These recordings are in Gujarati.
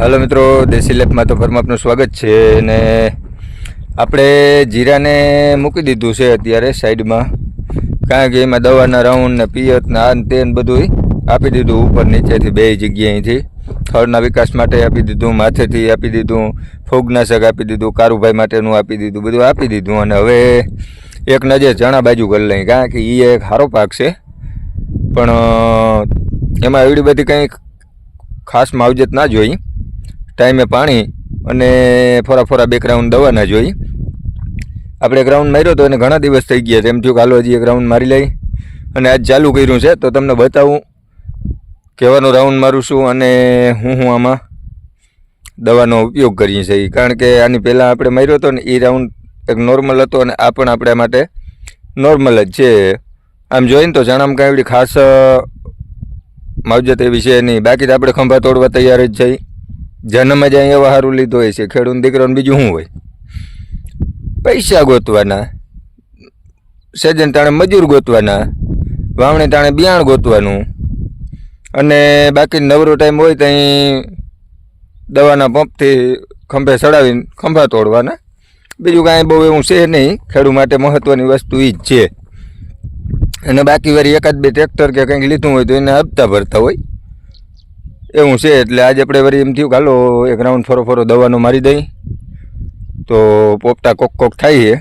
હાલો મિત્રો, દેશી લેપમાં તો ફરમાં સ્વાગત છે અને આપણે જીરાને મૂકી દીધું છે અત્યારે સાઈડમાં. કારણ કે એમાં દવાના રાઉન્ડ ને પિયત ને આ તે બધું આપી દીધું ઉપર નીચેથી બે જગ્યાએથી થળના વિકાસ માટે આપી દીધું, માથેથી આપી દીધું, ફૂગનાશક આપી દીધું, કારુભાઈ માટેનું આપી દીધું, બધું આપી દીધું. અને હવે એક નજર ચણા બાજુ કરી લઈ કારણ કે એ એક સારો પાક છે. પણ એમાં એવડી બધી કંઈ ખાસ માવજત ના જોઈ. ટાઈમે પાણી અને ફોરા ફોરા બે રાઉન્ડ દવા ના જોઈ આપણે એક રાઉન્ડ માર્યો તો એને ઘણા દિવસ થઈ ગયા છે. તેમ થયું કાલો હજી એક રાઉન્ડ મારી લઈ અને આજ ચાલુ કર્યું છે. તો તમને બતાવું, કહેવાનો રાઉન્ડ મારું છું અને હું હું આમાં દવાનો ઉપયોગ કરીએ છીએ. કારણ કે આની પહેલાં આપણે માર્યો હતો ને એ રાઉન્ડ એક નોર્મલ હતો અને આ પણ આપણા માટે નોર્મલ જ છે. આમ જોઈને તો જાણામ કાંઈ એવડી ખાસ માવજત એવી છે નહીં. બાકી તો આપણે ખંભા તોડવા તૈયાર જ છીએ. જન્મ જ અહીંયા વહારું લીધો હોય છે ખેડૂત દીકરાને બીજું શું હોય? પૈસા ગોતવાના સેજન તાણે મજૂર ગોતવાના, વાવણી તાણે બિયાણ ગોતવાનું, અને બાકી નવરો ટાઈમ હોય ત્યાં દવાના પંપથી ખંભે ચડાવીને ખંભા તોડવાના. બીજું કાંઈ બહુ એવું છે નહીં, ખેડૂત માટે મહત્ત્વની વસ્તુ એ જ છે. અને બાકી વારી એકાદ બે ટ્રેક્ટર કે કંઈક લીધું હોય તો એને હપ્તા ભરતા હોય. એવું છે, એટલે આજે આપણે વળી એમ થયું હાલો, એક રાઉન્ડ ફરો ફરો દવાનો મારી દઈ. તો પોપટા કોક કોક થાય છે.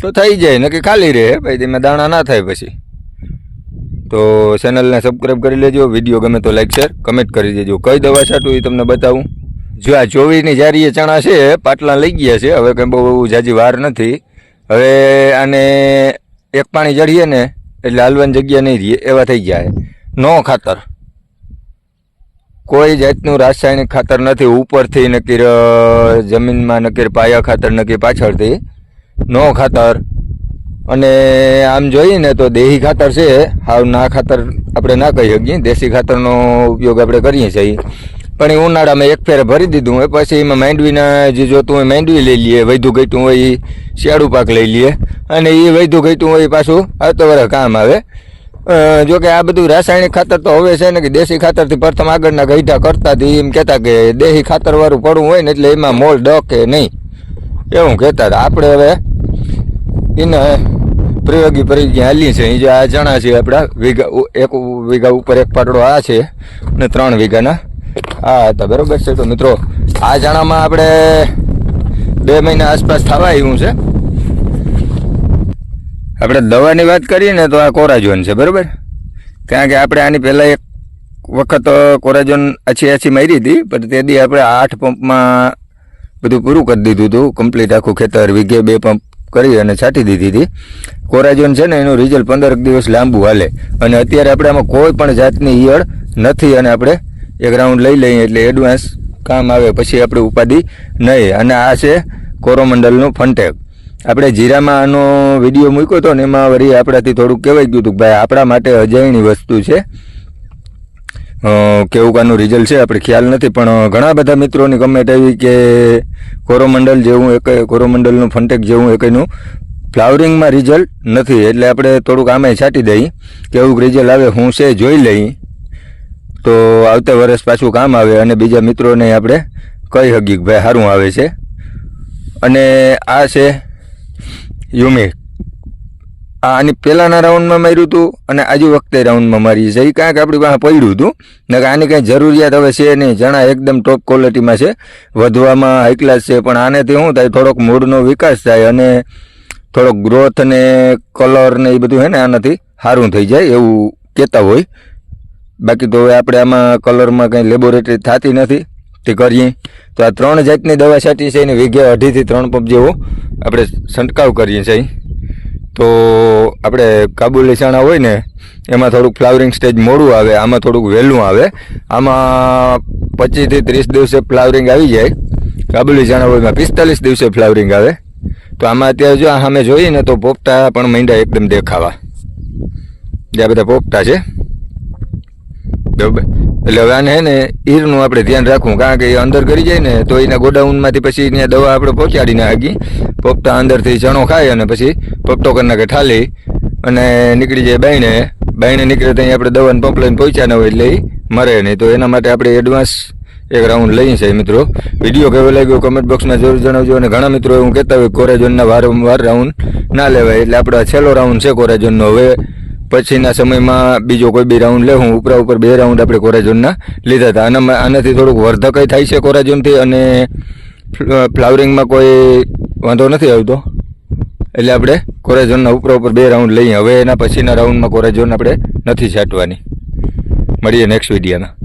તો થઈ જાય, નક્કી ખાલી રહે, ભાઈ તેમાં દાણા ના થાય પછી. તો ચેનલને સબસ્ક્રાઈબ કરી લેજો વીડિયો ગમે તો લાઈક શેર કમેન્ટ કરી દેજો. કઈ દવા છાંટું એ તમને બતાવું. જો આ ચોવીસની જારીએ ચણા છે, પાટલા લઈ ગયા છે, હવે કંઈ બહુ જાજી વાર નથી. હવે આને એક પાણી ચઢીએ ને, એટલે હાલવાની જગ્યા નહીં રહીએ એવા થઈ ગયા નો ખાતર. કોઈ જાતનું રાસાયણિક ખાતર નથી, ઉપરથી નકીર જમીનમાં નકીર, પાયા ખાતર નક્કી પાછળથી નો ખાતર. અને આમ જોઈએ ને તો દેહી ખાતર છે, હાવ ના ખાતર આપણે ના કહી શકીએ, દેશી ખાતરનો ઉપયોગ આપણે કરીએ છીએ. પણ એ ઉનાળામાં એક ફેરે ભરી દીધું હોય, પછી એમાં માંડવીના જે જોતું હોય માંડવી લઈ લઈએ, વૈધું ઘટ્યું હોય એ શિયાળુ પાક લઈ લઈએ. અને એ વૈધું ઘટ્યું હોય પાછું આવતો વરસ કામ આવે. જો કે આ બધું રાસાયણિક ખાતર તો હવે છે ને કે દેશી ખાતરથી પ્રથમ આગળના ગઈઢા કરતા હતી એમ કહેતા કે દેશી ખાતરવાળું પડવું હોય ને એટલે એમાં મોલ ડકે નહીં. એવું કહેતા હતા આપણે હવે એને પ્રયોગી પરિજ્ઞા હાલી છે એ જે આ ચણા છે આપણા, વીઘા એક વીઘા ઉપર એક પાટડો આ છે ને ત્રણ વીઘાના. આ હતા. બરોબર છે તો મિત્રો, આ ચણામાં આપણે બે મહિના આસપાસ થવા આવ્યું છે. આપણે દવાની વાત કરીએ ને તો આ કોરાજોન છે, બરાબર? કારણ કે આપણે આની પહેલાં એક વખત કોરાજોન આછી આછી મારી હતી, પણ તે દી આપણે આઠ પંપમાં બધું પૂરું કરી દીધું હતું કમ્પ્લીટ આખું ખેતર, વીઘે બે પંપ કરી અને છાંટી દીધી હતી. કોરાજોન છે ને, એનું રિઝલ્ટ પંદર દિવસ લાંબુ હાલે. અને અત્યારે આપણે આમાં કોઈ પણ જાતની ઈયળ નથી અને આપણે એક રાઉન્ડ લઈ લઈએ એટલે એડવાન્સ કામ આવે, પછી આપણે ઉપાધિ નહીં. અને આ છે કોરોમંડલનું ફંટેક આપણે જીરામાં આનો વીડિયો મૂક્યો હતો ને એમાં વળી આપણાથી થોડુંક કહેવાય ગયું હતું ભાઈ આપણા માટે અજાયણી વસ્તુ છે. કેવું કાનું રિઝલ્ટ છે, આપણે ખ્યાલ નથી, પણ ઘણા બધા મિત્રોની કમેન્ટ આવી કે કોરોમંડલ જેવું એક, કોરોમંડલનું ફંટેક જેવું એકનું ફ્લાવરિંગમાં રિઝલ્ટ નથી. એટલે આપણે થોડુંક આમે છાંટી દઈએ કેવું રિઝલ્ટ આવે, હું છે જોઈ લઈ. તો આવતા વર્ષ પાછું કામ આવે અને બીજા મિત્રોને આપણે કહી શકીએ ભાઈ સારું આવે છે. અને આ છે યુમિક આ આની પહેલાંના રાઉન્ડમાં માર્યું હતું અને આજુ વખતે રાઉન્ડમાં મારી છે. એ કાંઈક આપણી પાસે પડ્યું હતું. ને કે આની કંઈ જરૂરિયાત હવે છે નહીં. જણા એકદમ ટોપ ક્વોલિટીમાં છે. વધવામાં હાઈ ક્લાસ છે. પણ આનેથી શું થાય? થોડોક મૂળનો વિકાસ થાય અને થોડોક ગ્રોથ ને કલર ને એ બધું છે ને આનાથી સારું થઈ જાય એવું કહેતા હોય. બાકી તો હવે આપણે આમાં કલરમાં કંઈ લેબોરેટરી થતી નથી. તે કરીએ. તો આ ત્રણ જાતની દવા છાંટી છે, એને વીઘે અઢીથી ત્રણ પંપ જેવો આપણે છંટકાવ કરીએ છીએ. તો આપણે કાબુલી ચણા હોય ને, એમાં થોડુંક ફ્લાવરિંગ સ્ટેજ મોડું આવે, આમાં થોડુંક વહેલું આવે. આમાં પચીસથી ત્રીસ દિવસે ફ્લાવરિંગ આવી જાય. કાબુલી ચણા હોય એમાં પિસ્તાલીસ દિવસે ફ્લાવરિંગ આવે. તો આમાં અત્યારે જો સામે જોઈએ ને, તો પોપટા પણ મીંડા એકદમ દેખાવા. જે આ બધા પોપટા છે. બરોબર? એટલે હવે આને ને ઈરનું આપણે ધ્યાન રાખવું, કારણ કે એ અંદર કરી જાય ને તો એના ગોડાઉનમાંથી પછી ત્યાં દવા આપણે પહોંચાડીને આગી પોપટા અંદરથી ચણો ખાય અને પછી પોપટો કરી નાખે ઠાલી અને નીકળી જાય બાઈને બાઈને નીકળે ત્યાં આપણે દવાનું પંપ લઈને પહોંચ્યા ન હોય એટલે મરે નહીં. તો એના માટે આપણે એડવાન્સ એક રાઉન્ડ લઈએ છે મિત્રો. વીડિયો કેવો લાગ્યો કમેન્ટ બોક્સમાં જરૂર જણાવજો અને ઘણા મિત્રો એવું કહેતા હોય કોરેજોનના વારંવાર રાઉન્ડ ના લેવાય. એટલે આપણો છેલ્લો રાઉન્ડ છે કોરેજોનનો. હવે પછીના સમયમાં બીજો કોઈ બે રાઉન્ડ લે, હું ઉપરા ઉપર બે રાઉન્ડ આપણે કોરાજોનના લીધા હતા. અને આનાથી થોડુંક વર્ધકય થાય છે કોરાજોનથી અને ફ્લાવરિંગમાં કોઈ વાંધો નથી આવતો. એટલે આપણે કોરાજોનના ઉપરા ઉપર બે રાઉન્ડ લઈએ. હવે એના પછીના રાઉન્ડમાં કોરાજોન આપણે નથી છાંટવાની. મળીએ નેક્સ્ટ વિડીયોમાં